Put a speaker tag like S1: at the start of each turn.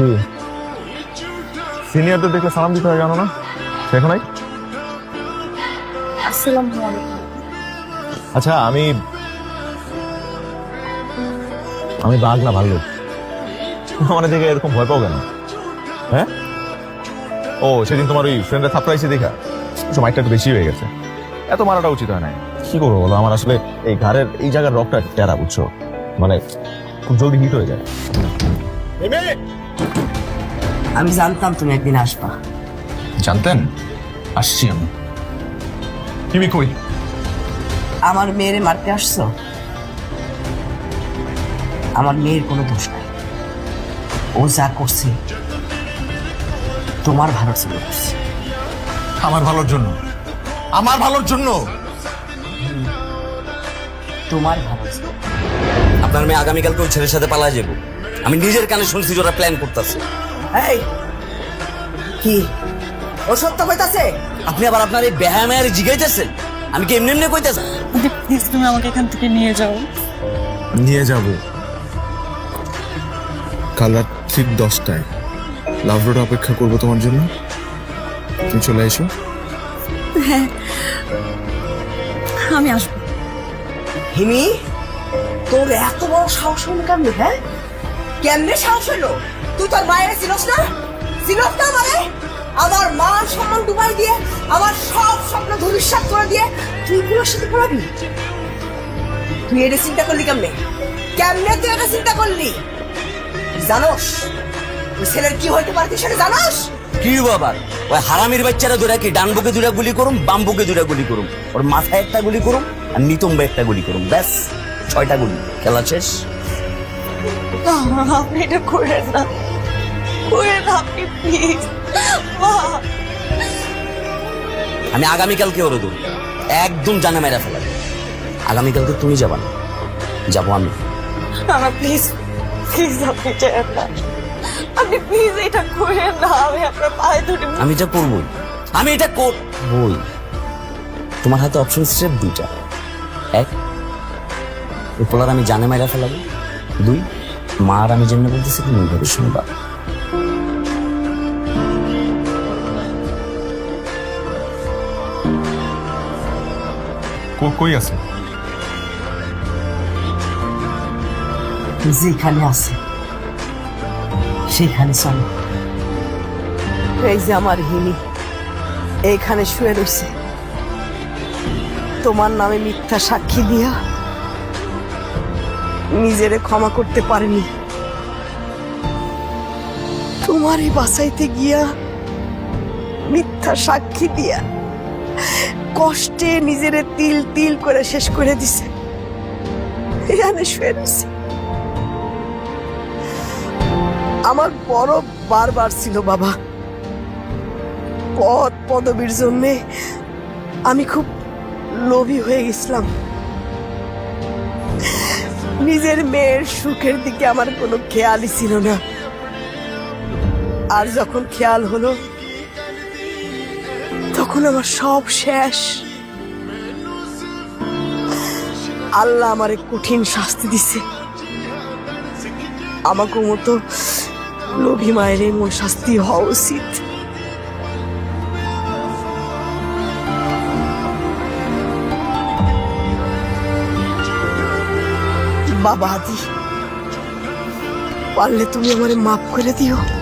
S1: কি সিনিয়রদের দেখলে সালাম দিতে হয় জানো না? শেখো নাই?
S2: আসসালামু আলাইকুম।
S1: আচ্ছা আমি আমি বাঘ না ভালো আমার দেখে এরকম ভয় পাও কেন? হ্যাঁ? ও সেদিন তোমার ওই ফ্রেন্ডের থাপড়াইছে দেখা। সময়টা একটু বেশি হয়ে গেছে। এত মারাটা উচিত হয় না কি করব বলো? আমার আসলে এই ঘাড়ের এই জায়গার রকটা টেরা বুঝছ? মানে খুব জলদি হিট হয়ে যায়।
S3: আমি জানতাম তুমি একদিন আসবা।
S1: জানতেন? আসছি আমি। তুমি কই?
S3: আমার মেয়েরে মারতে আসছো? আমার মেয়ের কোনো দোষ নাই। ও যা করছে তোমার ভালোর জন্য করছে।
S1: আমার ভালোর জন্য? আমার ভালোর জন্য?
S3: তোমার ভালোর জন্য।
S4: আপনার মেয়ে আগামীকালকে ওই ছেলের সাথে পালা যাব। আমি নিজের কানে শুনছি যে ওরা প্ল্যান করতেছে।
S3: এই কি? ও সত্য কইতাছে?
S4: আপনি আবার আপনার এই বেহা মেয়ের জিগাইতেছেন? আমি কি এমনি এমনি কইতেছি?
S2: প্লিজ তুমি আমাকে এখান থেকে নিয়ে যাও।
S5: নিয়ে যাব। কাল রাত ঠিক দশটায়। লাভ রোড অপেক্ষা করব তোমার জন্য। তুমি চলে এসো। হ্যাঁ।
S2: আমি আসব।
S3: হিমি তোর এত বড় সাহস হলো হ্যাঁ? কেমনে সাহস হলো তুই তোর মায়ের চিনস না? চিনস না মানে? আমার মান সম্মান ডুবাই দিয়ে, আমার সব স্বপ্ন ধূলিসাৎ করে দিয়ে তুই গুলোর সাথে পড়াবি? তুই এটা চিন্তা করলি কেমনে? কেমনে তুই এটা চিন্তা করলি? জানোস? ওই ছেলের কি হইতে পারে তুই সেটা জানোস?
S4: কি বাবার? ওই হারামির বাচ্চারা দুরা কি ডান বুকে দুরা গুলি করুম, বাম বুকে দুরা গুলি করুম? ওর মাথায় একটা গুলি করুম, আর নিতম্বে একটা গুলি করুম, ব্যাস, ছয়টা গুলি। খেলা শেষ?
S2: আপনি এটা করেন না। করেন আপনি প্লিজ
S4: আমি আগামীকালকে ওরে দেবো একদম জানে মেরা ফেলা আগামীকালকে তুমি যাবা না। যাব আমি।
S2: প্লিজ প্লিজ আপনি চেয়েন না। আপনি প্লিজ এটা করেন না। আমি আপনার পায়ে ধরে
S4: আমি এটা করবই। আমি এটা করবই তোমার হাতে অপশন স্টেপ দুইটা। এক পোলার আমি জানে মাইরা ফেলাবো। দুই মা আর আমি যেমনি বলতেছি তুমি ওইভাবে শুনবা।
S1: কো- কই আছে?
S3: যেখানে আছে। সেখানে চলো। এই যে আমার হিমি এইখানে শুয়ে রয়েছে তোমার নামে মিথ্যা সাক্ষী দিয়া নিজেরে ক্ষমা করতে পারেনি। তোমারই বাঁচাইতে গিয়া মিথ্যা সাক্ষী দিয়া কষ্টে নিজেরে তিল তিল করে শেষ করে দিছে। শুয়ে আমার বড় বারবার ছিল বাবা। পদ পদবীর জন্য আমি খুব লোভী হয়ে গেছিলাম। নিজের মেয়ের সুখের দিকে আমার কোনো খেয়ালই ছিল না। আর যখন খেয়াল হলো, তখন আমার সব শেষ। আল্লাহ আমারে কঠিন শাস্তি দিছে। আমাকে মতো লোভী মায়ের এমন শাস্তি হওয়া উচিত। বাবা আদি। পারলে তুমি আমারে মাফ করে দিও।